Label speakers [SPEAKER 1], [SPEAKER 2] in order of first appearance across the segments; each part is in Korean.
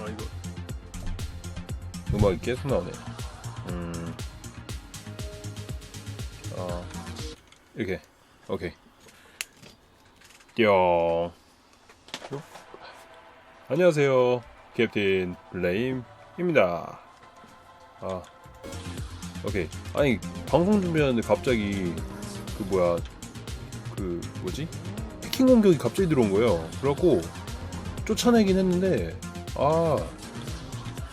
[SPEAKER 1] 아 이거 음악이 계속 나오네. 음. 아 이렇게 오케이. 띠용. 안녕하세요. 캡틴 블레임입니다. 아 오케이. 아니 방송 준비하는데 갑자기 그 뭐야 그 뭐지 해킹 공격이 갑자기 들어온 거예요. 그래갖고 쫓아내긴 했는데 아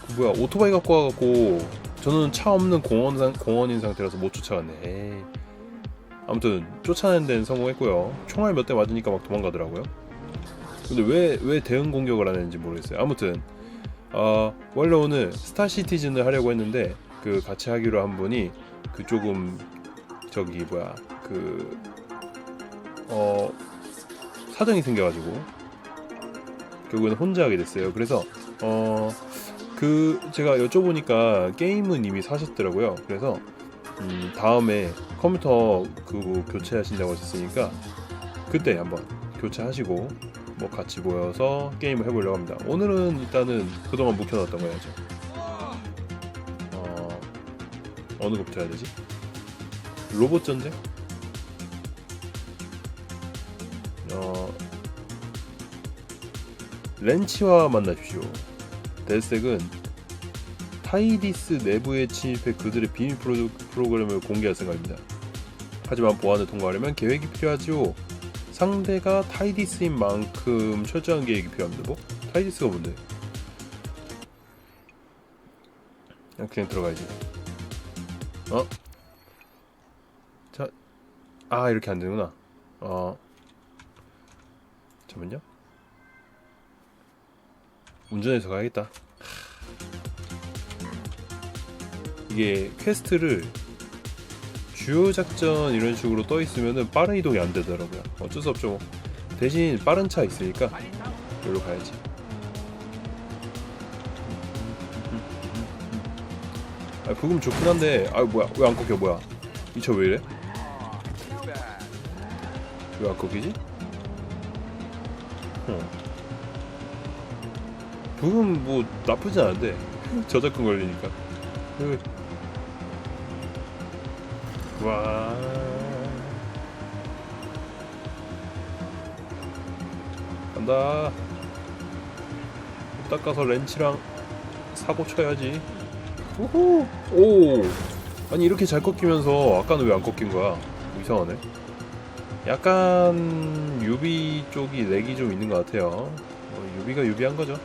[SPEAKER 1] 그 뭐야 오토바이 갖고 와갖고 저는 차 없는 공원 상, 공원인 상태라서 못 쫓아갔네. 아무튼 쫓아내는 데는 성공했고요. 총알 몇 대 맞으니까 막 도망가더라고요. 근데 왜, 왜 대응 공격을 안 했는지 모르겠어요. 아무튼 어, 원래 오늘 스타 시티즌을 하려고 했는데 그 같이 하기로 한 분이 그 조금 저기 뭐야 그 어, 사정이 생겨가지고 결국에는 혼자 하게 됐어요. 그래서 어, 그 제가 여쭤보니까 게임은 이미 사셨더라고요. 그래서 음, 다음에 컴퓨터 그거 교체하신다고 하셨으니까 그때 한번 교체하시고 뭐 같이 모여서 게임을 해보려고 합니다. 오늘은 일단은 그동안 묵혀놨던 거 해야죠. 어, 어느 것부터 해야 되지? 로봇 전쟁? 렌치와 만나십시오. 델색은 타이디스 내부에 침입해 그들의 비밀 프로, 프로그램을 공개할 생각입니다. 하지만 보안을 통과하려면 계획이 필요하죠. 상대가 타이디스인 만큼 철저한 계획이 필요합니다. 뭐? 타이디스가 뭔데? 그냥, 그냥 들어가야지. 어? 자, 아 이렇게 안 되구나. 어, 잠깐만요. 운전해서 가야겠다. 이게 퀘스트를 주요 작전 이런 식으로 떠 있으면은 빠른 이동이 안 되더라고요. 어쩔 수 없죠. 뭐. 대신 빠른 차 있으니까 여기로 가야지. 아 부금 좋긴 한데 아 뭐야 왜 안 꺾여 뭐야 이 차 왜 이래? 왜 안 꺾이지? 어. 부금 뭐 나쁘지 않은데. 저작권 걸리니까. 으. 와. 간다. 닦아서 렌치랑 사고 쳐야지. 우후. 오! 아니 이렇게 잘 꺾이면서 아까는 왜 안 꺾인 거야? 이상하네. 약간 유비 쪽이 렉이 좀 있는 것 같아요. 어, 유비가 유비한 거죠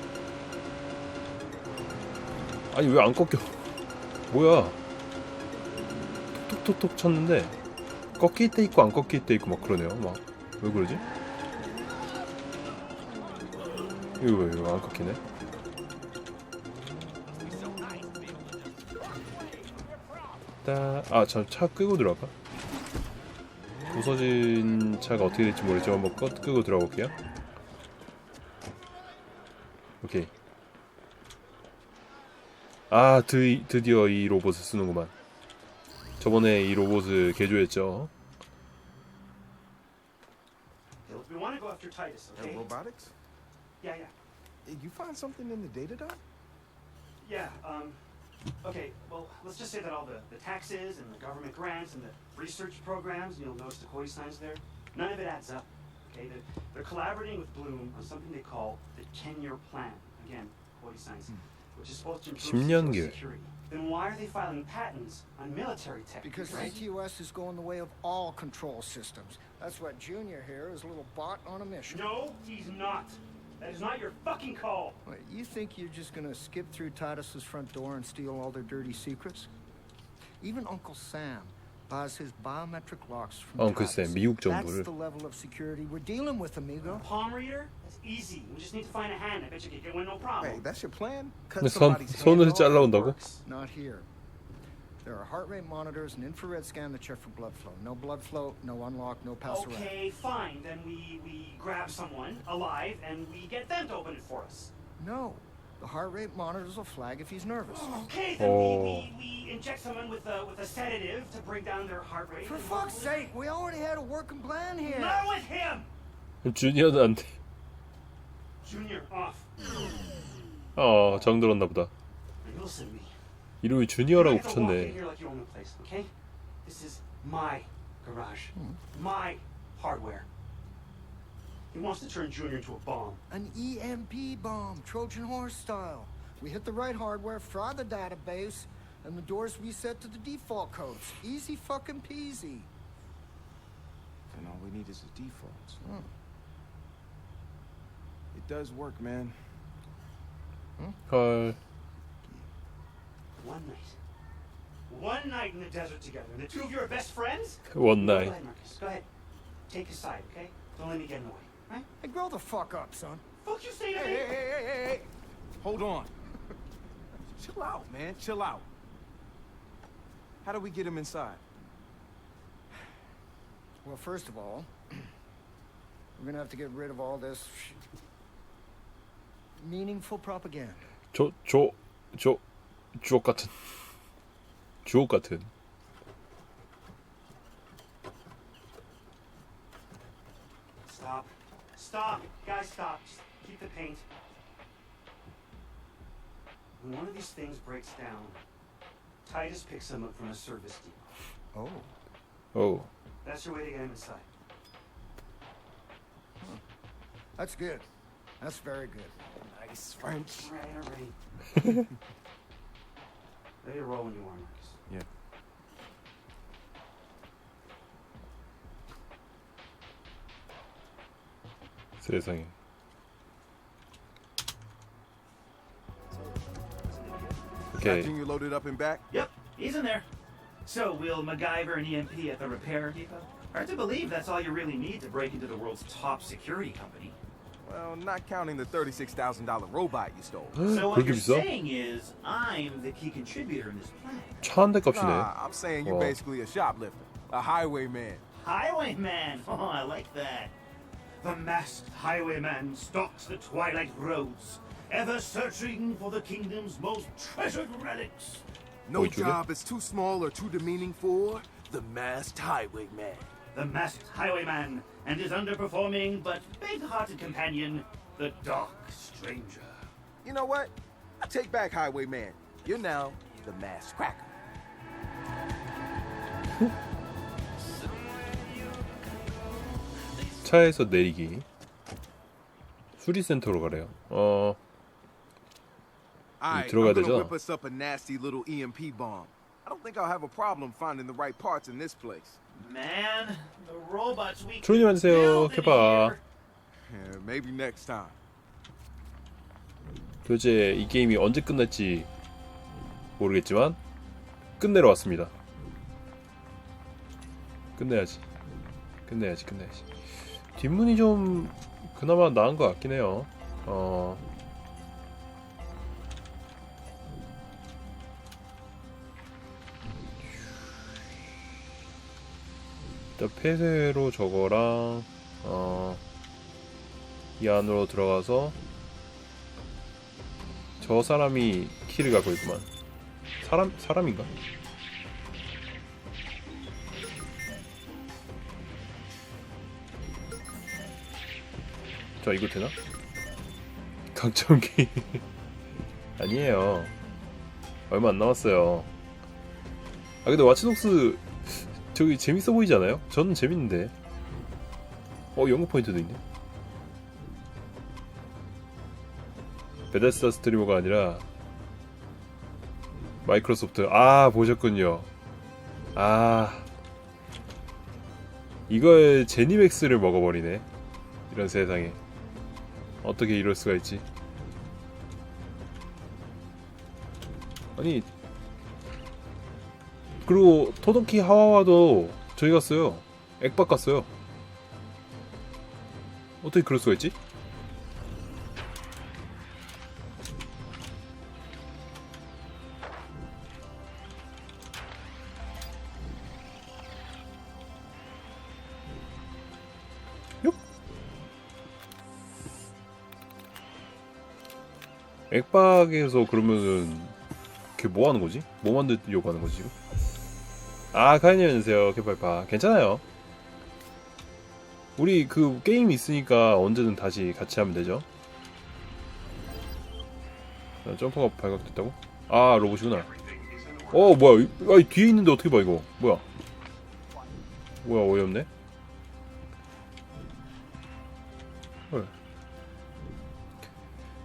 [SPEAKER 1] 아니 왜 안 꺾여? 뭐야? 톡톡톡톡 쳤는데 꺾일 때 있고 안 꺾일 때 있고 막 그러네요. 막 왜 그러지? 이거 왜 이거 안 꺾이네? 아저 차 끄고 들어갈까? 부서진 차가 어떻게 될지 모르겠지만 한번 꺼, 끄고 들어가 볼게요. 오케이. 아 드, 드디어 이 로봇을 쓰는구만 저번에 이 로봇을 개조했죠
[SPEAKER 2] We want to go after Titus, okay?
[SPEAKER 3] And robotics?
[SPEAKER 2] Yeah, yeah.
[SPEAKER 3] Eh, You find something in the data dump?
[SPEAKER 2] Yeah, um, okay, well, let's just say that all the, the taxes and the government grants and the research programs, you'll notice the koi signs there, none of it adds up, okay? They're, they're collaborating with Bloom on something they call the 10-year plan. Again, koi signs, which is supposed to improve
[SPEAKER 1] 10년
[SPEAKER 2] social
[SPEAKER 1] 계획.
[SPEAKER 2] security. Then why are they filing patents on military tech?
[SPEAKER 4] Because
[SPEAKER 2] right?
[SPEAKER 4] ATOS is going the way of all control systems. That's what Junior here is a little bot on a mission.
[SPEAKER 2] No, he's not. That is not your fucking call.
[SPEAKER 4] Wait, you think you're just gonna skip through Titus's front door and steal all their dirty secrets? Even Uncle Sam buys his biometric locks from
[SPEAKER 1] Uncle
[SPEAKER 4] Titus.
[SPEAKER 1] Sam, 미국
[SPEAKER 4] That's
[SPEAKER 1] 정보를.
[SPEAKER 4] the level of security we're dealing with, amigo.
[SPEAKER 2] Palm reader? That's easy. We just need to find a hand. I bet you could get one no problem.
[SPEAKER 3] Hey, that's your plan?
[SPEAKER 1] 근데
[SPEAKER 3] Cut
[SPEAKER 1] 손,
[SPEAKER 3] somebody's hand
[SPEAKER 1] 손을
[SPEAKER 3] off?
[SPEAKER 1] 잘라온다고?
[SPEAKER 4] Not here. There are heart rate monitors and infrared scan that check for blood flow. No blood flow, no unlock, no pass around.
[SPEAKER 2] Okay, fine. Then we, we grab someone alive and we get them to open it for us.
[SPEAKER 4] No. The heart rate monitors will flag if he's nervous.
[SPEAKER 2] Okay, then
[SPEAKER 1] Oh.
[SPEAKER 2] we, we, we inject someone with a, with a sedative to bring down their heart rate.
[SPEAKER 4] For
[SPEAKER 2] and
[SPEAKER 4] fuck's
[SPEAKER 2] hopefully-
[SPEAKER 4] sake, we already had a working plan here.
[SPEAKER 2] Not with him!
[SPEAKER 1] 주니어는 안 돼.
[SPEAKER 2] Junior, off.
[SPEAKER 1] 어 정들었나 보다
[SPEAKER 2] And listen to me.
[SPEAKER 1] 이름을
[SPEAKER 2] You
[SPEAKER 1] 주니어라고
[SPEAKER 2] don't have to walk in
[SPEAKER 1] 붙였네
[SPEAKER 2] here like you own the place, okay? This is my garage, my hardware. He wants to turn Junior into a bomb.
[SPEAKER 4] An EMP bomb, Trojan horse style. We hit the right hardware, fry the database, and the doors reset to the default codes. Easy fucking peasy.
[SPEAKER 3] And all we need is the defaults. does work, man.
[SPEAKER 1] Cause
[SPEAKER 2] One night. One night in the desert together, and the two of you are best friends?
[SPEAKER 1] One night.
[SPEAKER 2] Go ahead, Marcus. Go ahead. Take his side, okay? Don't let me get in the way, right?
[SPEAKER 4] Hey, grow the fuck up, son.
[SPEAKER 2] Fuck you say to
[SPEAKER 3] hey,
[SPEAKER 2] me?
[SPEAKER 3] Hey, hey, hey, hey, hey. Hold on. Chill out, man. Chill out. How do we get him inside?
[SPEAKER 4] Well, first of all, we're gonna have to get rid of all this meaningful propaganda.
[SPEAKER 1] 저저저 주옥 같은 주옥 같은
[SPEAKER 2] Stop. Stop. Guys, stop. Just keep the paint. When one of these things breaks down, Titus picks them up from a service depot.
[SPEAKER 4] Oh.
[SPEAKER 1] 오
[SPEAKER 2] That's your way to get him inside.
[SPEAKER 4] That's good. That's very good.
[SPEAKER 3] Nice French.
[SPEAKER 2] All right, all right. Ready to roll when you are, Marcus.
[SPEAKER 3] Yeah.
[SPEAKER 1] 세상에 오케이
[SPEAKER 3] Junior loaded up and back?
[SPEAKER 5] Yep, he's in there. So, will MacGyver and EMP at the repair depot? Hard to believe that's all you really need to break into the world's top security company.
[SPEAKER 3] Well, not counting the $36,000 robot you stole.
[SPEAKER 5] So what
[SPEAKER 1] 그렇게
[SPEAKER 5] you're
[SPEAKER 1] 비싸?
[SPEAKER 5] saying is, I'm the key contributor in this plan.
[SPEAKER 1] 차 한 대 값이네
[SPEAKER 3] Nah, I'm saying you're
[SPEAKER 1] Oh.
[SPEAKER 3] basically a shoplifter, a highwayman.
[SPEAKER 5] Highwayman! Oh, I like that.
[SPEAKER 2] The masked highwayman stalks the twilight roads, ever searching for the kingdom's most treasured relics.
[SPEAKER 3] No
[SPEAKER 1] Oh, you took it?
[SPEAKER 3] job is too small or too demeaning for the masked highwayman.
[SPEAKER 2] The masked highwayman and his underperforming but big-hearted companion, the Dark Stranger.
[SPEAKER 3] You know what? I take back highwayman. You're now the masked cracker.
[SPEAKER 1] 차에서 내리기 수리센터로 가래요 어
[SPEAKER 3] Alright,
[SPEAKER 1] 들어가야
[SPEAKER 3] I'm gonna
[SPEAKER 1] 되잖아.
[SPEAKER 3] whip us up a nasty little EMP bomb. I don't think I'll have a problem finding the right parts in this place. Maybe next time.
[SPEAKER 1] 도대체 이 게임이 언제 끝날지 모르겠지만 끝내러 왔습니다. 끝내야지. 끝내야지 끝내야지. 뒷문이 좀 그나마 나은 것 같긴 해요. 어 일단 폐쇄로 저거랑 어, 이 안으로 들어가서 저 사람이 키를 갖고 있구만. 사람 사람인가? 자 이거 되나? 강점기 아니에요. 얼마 안 남았어요. 아 근데 와치독스 저기 재밌어 보이지 않아요? 저는 재밌는데. 어 연구 포인트도 있네. 베데스다 스트리머가 아니라 마이크로소프트 아 보셨군요 아 이걸 제니맥스를 먹어버리네 이런 세상에 어떻게 이럴 수가 있지 아니 그리고 토동키 하와와도 저희 갔어요 액박 갔어요 어떻게 그럴 수가 있지? 액박에서 그러면은 그게 뭐 하는 거지? 뭐 만들려고 하는 거지 지금? 아 카이님 안녕하세요. 개발파. 괜찮아요? 우리 그 게임 있으니까 언제든 다시 같이 하면 되죠? 자, 점퍼가 발각됐다고? 아 로봇이구나. 어 뭐야? 이- 아, 뒤에 있는데 어떻게 봐 이거? 뭐야? 뭐야 어이없네? 헐.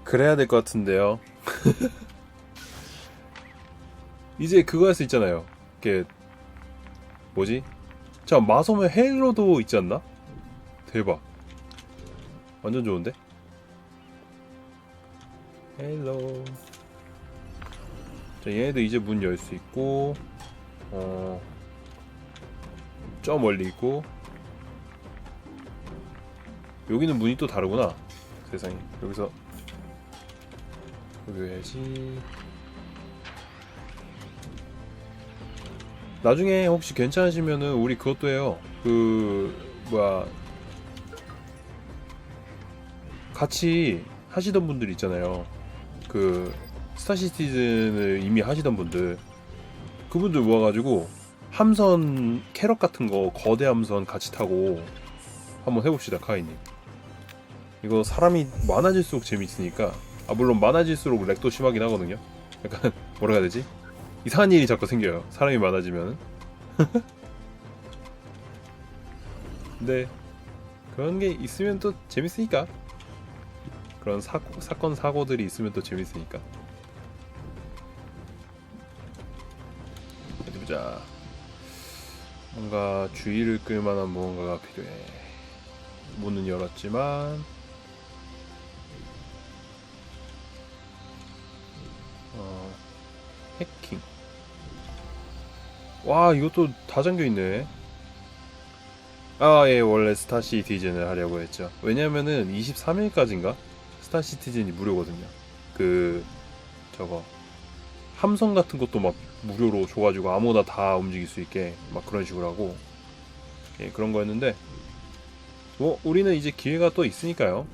[SPEAKER 1] 그래야 될 것 같은데요? 이제 그거 할 수 있잖아요. 이게 뭐지? 자 마소면 헬로도 있지 않나? 대박. 완전 좋은데? 헬로. 자 얘네도 이제 문 열 수 있고 어... 저 멀리 있고 여기는 문이 또 다르구나 세상에. 여기서 여기 해야지 나중에 혹시 괜찮으시면은 우리 그것도 해요. 그 뭐야. 같이 하시던 분들 있잖아요. 그 스타시티즌을 이미 하시던 분들. 그분들 모아가지고 함선 캐럿 같은 거 거대 함선 같이 타고 한번 해봅시다 카이님. 이거 사람이 많아질수록 재밌으니까. 아 물론 많아질수록 렉도 심하긴 하거든요. 약간 뭐라 해야 되지 이상한 일이 자꾸 생겨요. 사람이 많아지면 근데 그런 게 있으면 또 재밌으니까. 그런 사고, 사건 사고들이 있으면 또 재밌으니까. 어디 보자. 뭔가 주의를 끌만한 무언가가 필요해. 문은 열었지만. 어, 해킹 와 이것도 다 잠겨있네. 아예 원래 스타시티즌을 하려고 했죠. 왜냐면은 23일까지인가? 스타시티즌이 무료거든요. 그 저거 함성 같은 것도 막 무료로 줘가지고 아무나 다 움직일 수 있게 막 그런 식으로 하고 예 그런 거였는데 뭐 우리는 이제 기회가 또 있으니까요.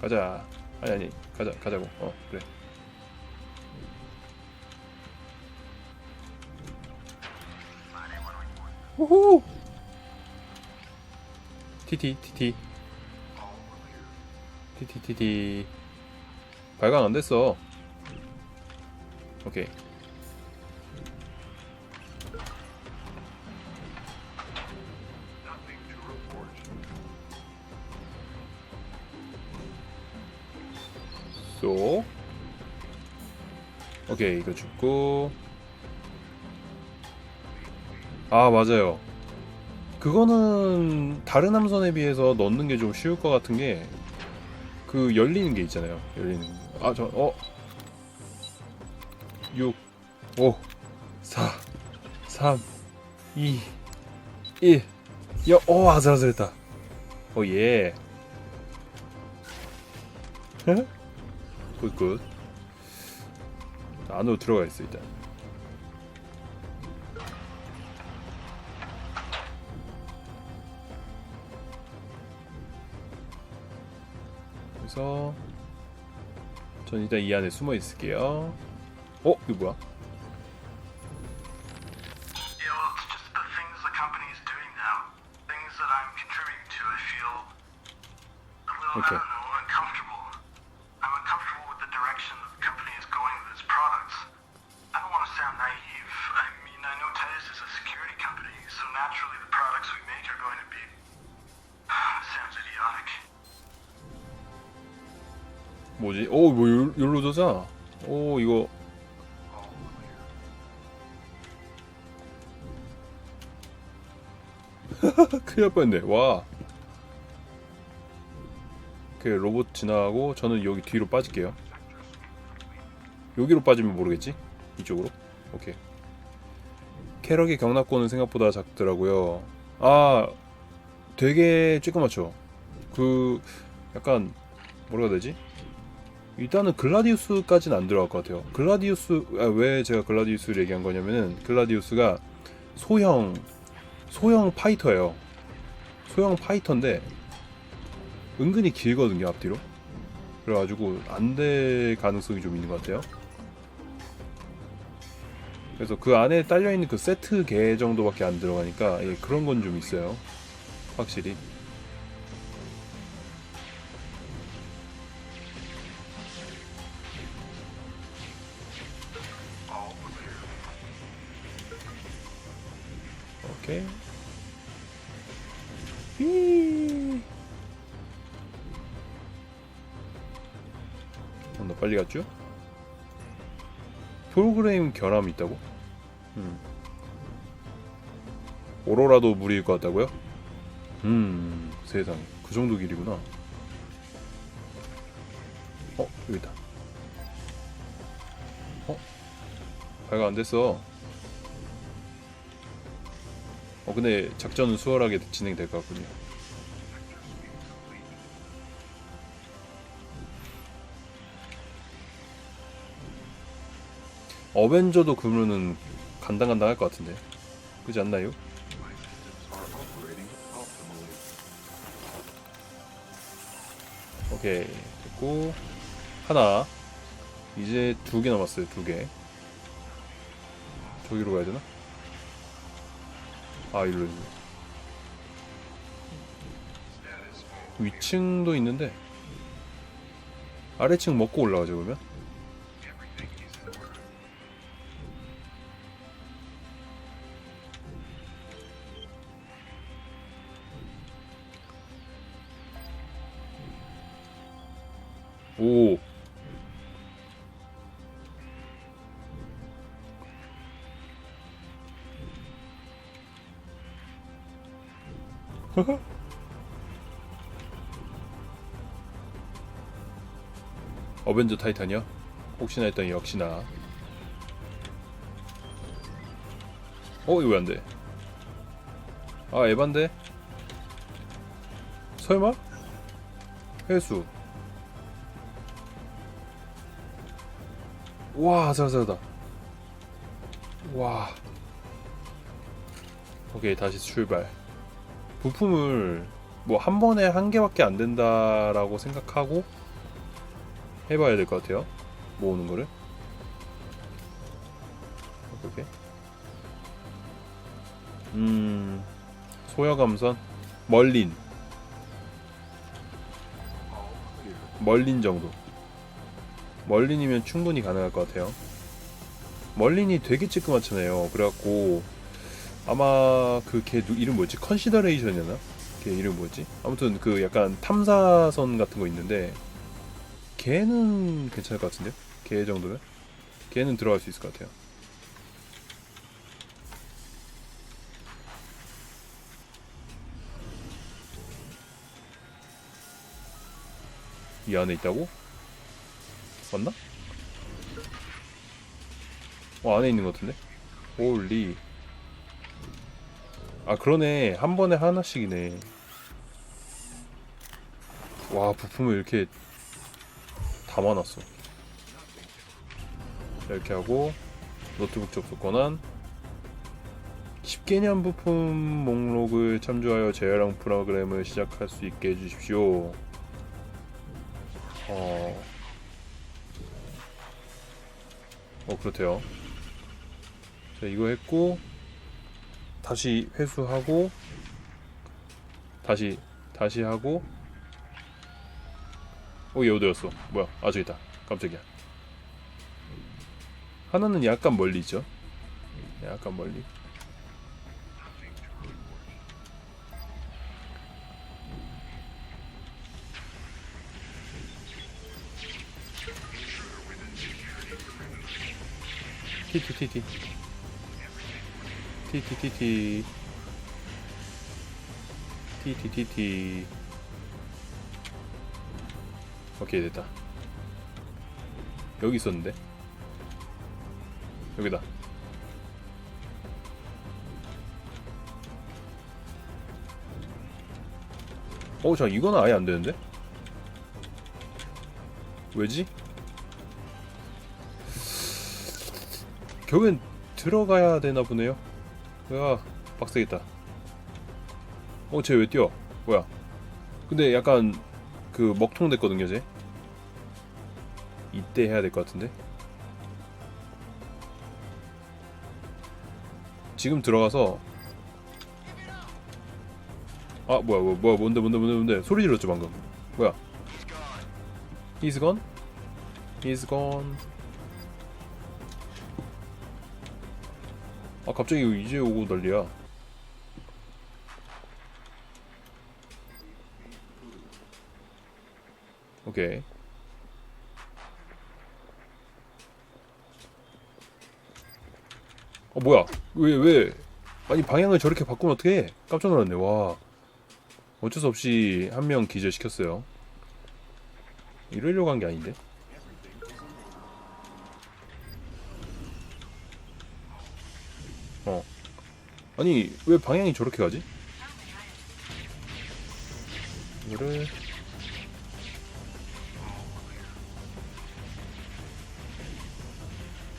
[SPEAKER 1] 가자. 아니 아니 가자 가자고. 어 그래 우후 티티 티티. 티티 티티. 발광 안 됐어. 오케이. 쏙 오케이 이거 죽고 아 맞아요. 그거는 다른 함선에 비해서 넣는 게 좀 쉬울 것 같은 게 그 열리는 게 있잖아요. 열리는 아 저 어? 6 5 4 3 2 1 여, 어 아슬아슬했다. 오예. 굿굿. 안으로 들어가 있어 일단 그래서 전 일단 이 안에 숨어 있을게요 어? 이거 뭐야?
[SPEAKER 6] Yeah, well, it's just the things the company is doing now. Things that I'm contributing to. I feel a little,
[SPEAKER 1] Okay.
[SPEAKER 6] I don't know, uncomfortable. I'm uncomfortable with the direction that the company is going with its products. I don't want to sound naive. I mean, I know Titus is a security company, so naturally the products we make are going to be. sounds idiotic.
[SPEAKER 1] 뭐지? 오, 뭐 열- 열로 저자? 오, 이거 큰일 날 뻔했네. 와. 그 로봇 지나가고 저는 여기 뒤로 빠질게요. 여기로 빠지면 모르겠지? 이쪽으로? 오케이. 캐럭의 경납고는 생각보다 작더라고요. 아, 되게 쬐끄맣죠? 그, 약간, 뭐라 해야 되지? 일단은 글라디우스까지는 안 들어갈 것 같아요. 글라디우스 아, 왜 제가 글라디우스를 얘기한 거냐면은 글라디우스가 소형 소형 파이터예요. 소형 파이터인데 은근히 길거든요 앞뒤로. 그래가지고 안 될 가능성이 좀 있는 것 같아요. 그래서 그 안에 딸려 있는 그 세트 개 정도밖에 안 들어가니까 예, 그런 건 좀 있어요. 확실히. 프로그램 결함이 있다고? 음. 오로라도 무리일 것 같다고요? 음, 세상. 그 정도 길이구나. 어, 여기다. 어? 발가 안 됐어. 어, 근데 작전은 수월하게 진행될 것 같군요. 어벤져도 그러면은 간당간당할 것 같은데. 그지 않나요? 오케이 됐고 하나 이제 두 개 남았어요 두개 저기로 가야 되나? 아 일로 일로 위층도 있는데 아래층 먹고 올라가죠 그러면? 어벤져 타이탄이요? 혹시나 했더니 역시나. 어 이거 왜 안돼? 아 에반데 설마? 회수. 와 아슬아슬하다. 와. 오케이 다시 출발. 부품을 뭐 한 번에 한 개밖에 안 된다라고 생각하고 해봐야 될 것 같아요. 모으는 거를. 오케이. 음, 소여감선, 멀린. 멀린 정도. 멀린이면 충분히 가능할 것 같아요. 멀린이 되게 찌끄맣잖아요. 그래갖고 아마 그 걔 이름 뭐였지? 컨시더레이션이었나? 걔 이름 뭐였지? 아무튼 그 약간 탐사선 같은 거 있는데 걔는 괜찮을 것 같은데요? 걔 정도면? 걔는 들어갈 수 있을 것 같아요. 이 안에 있다고? 맞나? 어 안에 있는 것 같은데? 홀리 아 그러네 한 번에 하나씩이네 와 부품을 이렇게 담아놨어. 자, 이렇게 하고 노트북 접속 권한 10개년 부품 목록을 참조하여 재활용 프로그램을 시작할 수 있게 해주십시오. 어... 어 그렇대요. 자 이거 했고 다시 회수하고 다시 다시 하고 어, 얘 어디였어? 뭐야? 아, 저기 있다. 깜짝이야. 하나는 약간 멀리 있죠? 약간 멀리. 티티티티. 티티티티. 티티티티. 오케이 됐다. 여기 있었는데? 여기다. 어 자 이거는 아예 안 되는데? 왜지? 결국엔 들어가야 되나 보네요. 야 빡세겠다. 어 쟤 왜 뛰어? 뭐야? 근데 약간 그 먹통 됐거든요, 쟤. 이때 해야 될 것 같은데. 지금 들어가서 아 뭐야 뭐야 뭐야 뭔데 뭔데 뭔데 뭔데? 소리 질렀죠 방금. 뭐야? He's gone? He's gone. 아 갑자기 이제 오고 난리야. 오케이 어 뭐야? 왜 왜? 아니 방향을 저렇게 바꾸면 어떡해? 깜짝 놀랐네. 와. 어쩔 수 없이 한 명 기절시켰어요. 이러려고 한 게 아닌데? 어. 아니 왜 방향이 저렇게 가지? 이거를.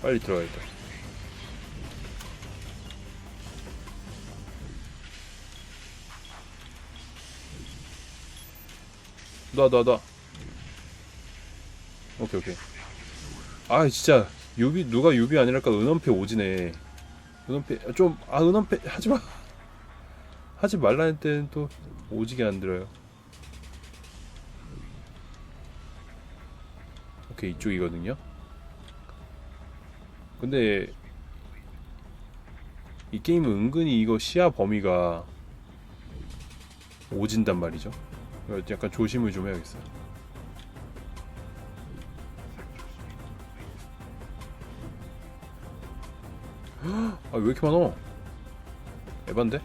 [SPEAKER 1] 빨리 들어가야겠다 놔, 놔, 놔. 오케이, 오케이. 아, 진짜. 유비, 누가 유비 아니랄까, 은원패 오지네. 은원패, 좀, 아, 은원패, 하지 마. 하지 말라는 때는 또, 오지게 안 들어요. 오케이, 이쪽이거든요. 근데, 이 게임은 은근히 이거 시야 범위가 오진단 말이죠. 이거 약간 조심을 좀 해야겠어요. 아 왜 이렇게 많어? 에반데?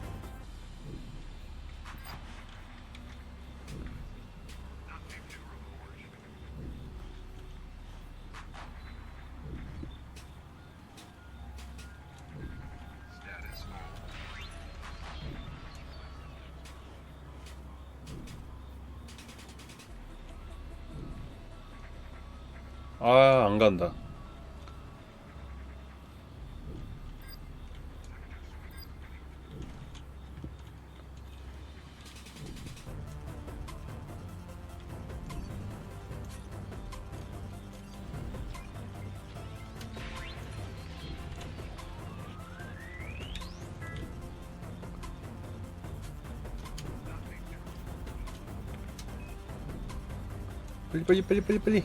[SPEAKER 1] 빨리 빨리 빨리 빨리 빨리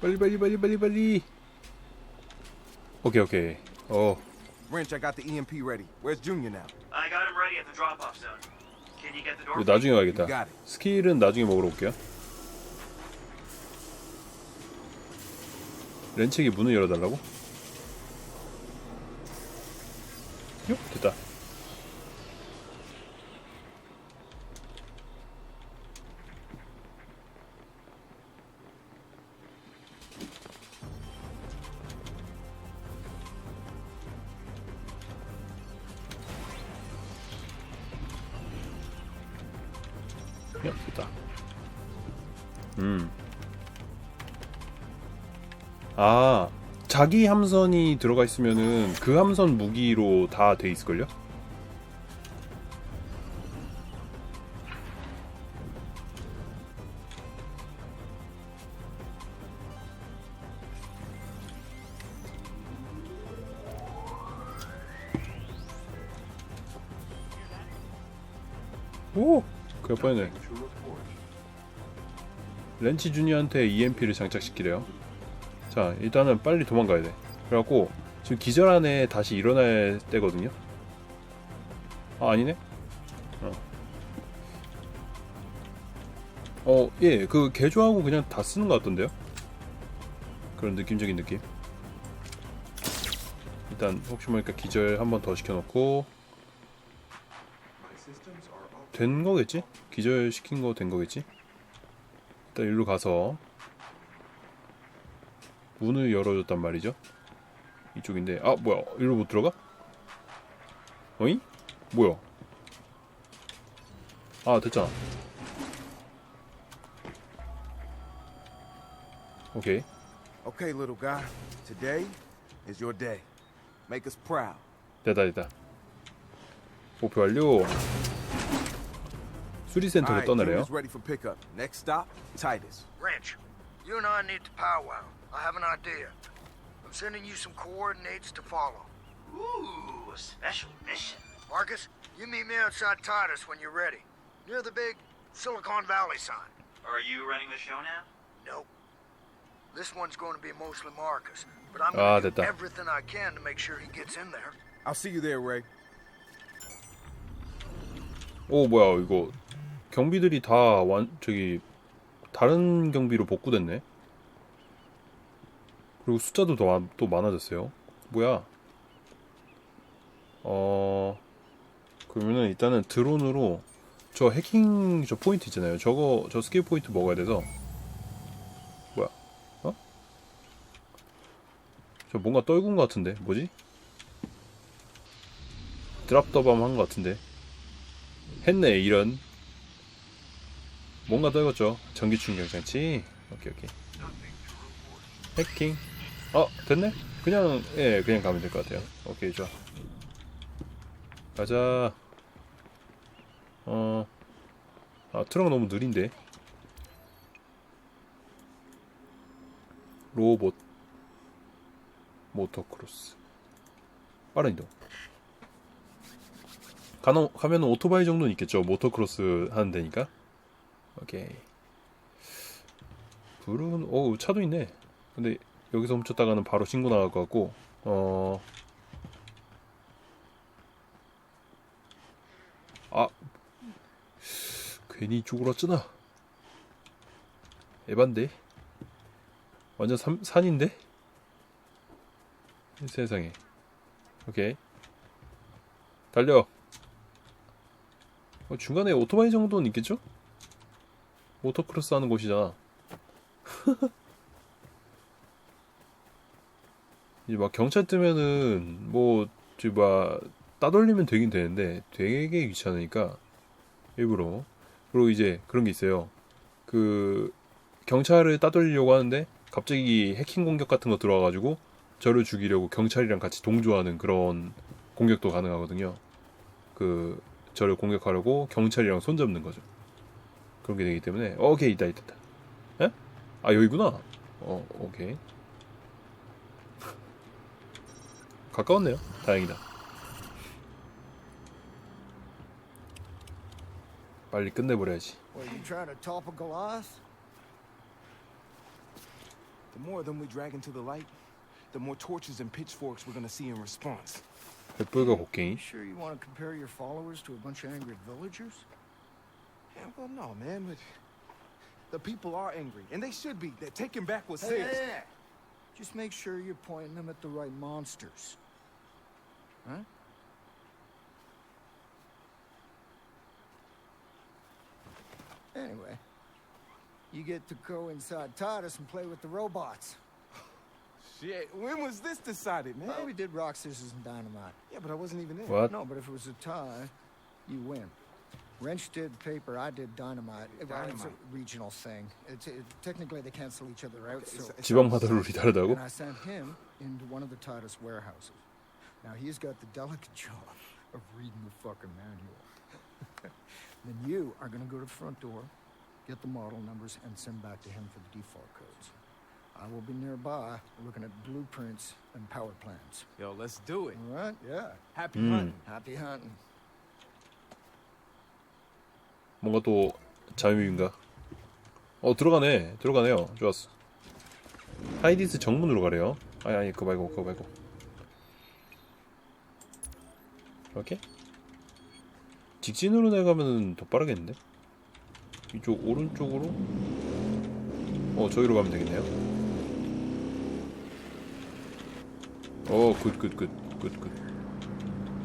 [SPEAKER 1] 빨리 빨리 빨리 빨리 빨리 오케이 오케이 어
[SPEAKER 3] Wrench, I got the EMP ready. Where's Junior now?
[SPEAKER 2] I got him ready at the drop-off zone. Can you get the door?
[SPEAKER 1] 이거 나중에 가야겠다
[SPEAKER 3] it.
[SPEAKER 1] 스킬은 나중에 먹으러 올게요 렌책이 문을 열어달라고? 요 됐다 야, 됐다. 음. 아, 자기 함선이 들어가 있으면은 그 함선 무기로 다 돼 있을걸요? 오! 그럴 뻔했네. 렌치 주니어한테 EMP를 장착시키래요. 자, 일단은 빨리 도망가야 돼. 그래갖고 지금 기절 안에 다시 일어날 때거든요. 아, 아니네. 어. 어, 예, 그 개조하고 그냥 다 쓰는 것 같던데요. 그런 느낌적인 느낌. 일단 혹시 모르니까 기절 한 번 더 시켜놓고 된 거겠지? 기절 시킨 거 된 거겠지? 일단 일로 가서 문을 열어줬단 말이죠. 이쪽인데 아 뭐야 일로 못 들어가? 어이? 뭐야? 아 됐잖아. 오케이
[SPEAKER 3] Okay, little guy. Today is your day. Make us proud.
[SPEAKER 1] 됐다 됐다. 목표 완료. 수리센터로 떠나래요.
[SPEAKER 3] Ready for pickup. Next stop, Titus.
[SPEAKER 4] Wrench, you and I need to powwow. I have an idea. I'm sending you some coordinates to follow.
[SPEAKER 5] Ooh, a special mission.
[SPEAKER 4] Marcus, you meet me outside Titus when you're ready. Near the big Silicon Valley sign.
[SPEAKER 5] Are you running the show now?
[SPEAKER 4] Nope. This one's going to be mostly Marcus, but I'm
[SPEAKER 1] Ah,
[SPEAKER 4] going to do
[SPEAKER 1] 됐다.
[SPEAKER 4] everything I can to make sure he gets in there.
[SPEAKER 3] I'll see you there, Ray.
[SPEAKER 1] 오 뭐야 이거 경비들이 다 완 저기 다른 경비로 복구됐네. 그리고 숫자도 더, 많- 또 많아졌어요. 뭐야? 어, 그러면은 일단은 드론으로 저 해킹 저 포인트 있잖아요. 저거, 저 스킬 포인트 먹어야 돼서. 뭐야? 어? 저 뭔가 떨군 것 같은데. 뭐지? 드랍 더밤 한 것 같은데. 했네, 이런. 뭔가 떨궜죠. 전기 충격 장치. 오케이, 오케이. 해킹. 어, 됐네? 그냥, 예, 그냥 가면 될 것 같아요. 오케이, 좋아. 가자. 어. 아, 트럭 너무 느린데. 로봇. 모터크로스. 빠른 이동. 가는, 가면 오토바이 정도는 있겠죠. 모터크로스 하는 데니까. 오케이. 불은, 오, 차도 있네. 근데 여기서 훔쳤다가는 바로 신고 나갈 것 같고, 어. 아. 괜히 쭈그러뜨나? 에반데? 완전 삼, 산인데? 세상에. 오케이. 달려. 어, 중간에 오토바이 정도는 있겠죠? 모터크로스 하는 곳이잖아. 이제 막 경찰 뜨면은 뭐 저기 막 따돌리면 되긴 되는데 되게 귀찮으니까 일부러 그리고 이제 그런 게 있어요. 그 경찰을 따돌리려고 하는데 갑자기 해킹 공격 같은 거 들어와가지고 저를 죽이려고 경찰이랑 같이 동조하는 그런 공격도 가능하거든요. 그 저를 공격하려고 경찰이랑 손잡는 거죠. 그런 게 되기 때문에 어, 오케이 있다 있다 있다. 에? 아 여기구나. 어 오케이. 가까웠네요. 다행이다. 빨리 끝내버려야지.
[SPEAKER 4] What, you trying to topple Goliath?
[SPEAKER 3] The more of them we drag into the light, the more torches and pitchforks we're gonna see in response.
[SPEAKER 1] 뱃불과 곡괭이.
[SPEAKER 4] You sure you want to compare your followers to a bunch of angry villagers?
[SPEAKER 3] Yeah, well, no, man, but the people are angry, and they should be. They're taking back what's
[SPEAKER 4] Hey,
[SPEAKER 3] theirs.
[SPEAKER 4] hey, hey. Just make sure you're pointing them at the right monsters. Huh? Anyway, you get to go inside Titus and play with the robots.
[SPEAKER 3] Shit, when was this decided, man?
[SPEAKER 4] Well, we did rock, scissors, and dynamite.
[SPEAKER 3] Yeah, but I wasn't even there.
[SPEAKER 1] What?
[SPEAKER 4] No, but if it was a tie, you win. Wrench did paper, I did dynamite. Uh, It's a
[SPEAKER 3] Dynamite.
[SPEAKER 4] regional thing. It's, it, technically, they cancel each other out, so...
[SPEAKER 3] It's- it's-
[SPEAKER 1] 지방마다 룰이 다르다고?
[SPEAKER 4] And I sent him into one of the Titus warehouses. Now he's got the delicate job of reading the fucking manual. then you are gonna go to the front door, get the model numbers, and send back to him for the default codes. I will be nearby looking at blueprints and power plans.
[SPEAKER 3] Yo, let's do it.
[SPEAKER 4] All right? Yeah.
[SPEAKER 3] Happy
[SPEAKER 1] Mm.
[SPEAKER 3] hunting.
[SPEAKER 4] Happy hunting.
[SPEAKER 1] 뭔가 또 잠입인가? 어 들어가네 들어가네요 좋았어 하이디스 정문으로 가래요 아니 아니 그거 말고 그거 말고 이렇게? 직진으로 내가면은 더 빠르겠는데? 이쪽 오른쪽으로? 어 저기로 가면 되겠네요 어굿굿굿굿굿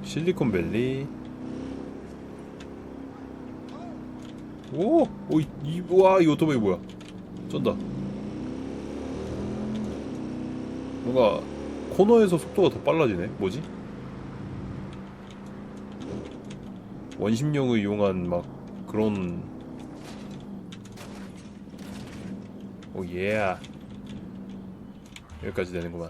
[SPEAKER 1] 실리콘밸리 오! 오, 이, 이, 와, 이 오토바이 뭐야? 쩐다. 뭔가, 코너에서 속도가 더 빨라지네? 뭐지? 원심력을 이용한 막, 그런. 오, 예. 여기까지 되는구만.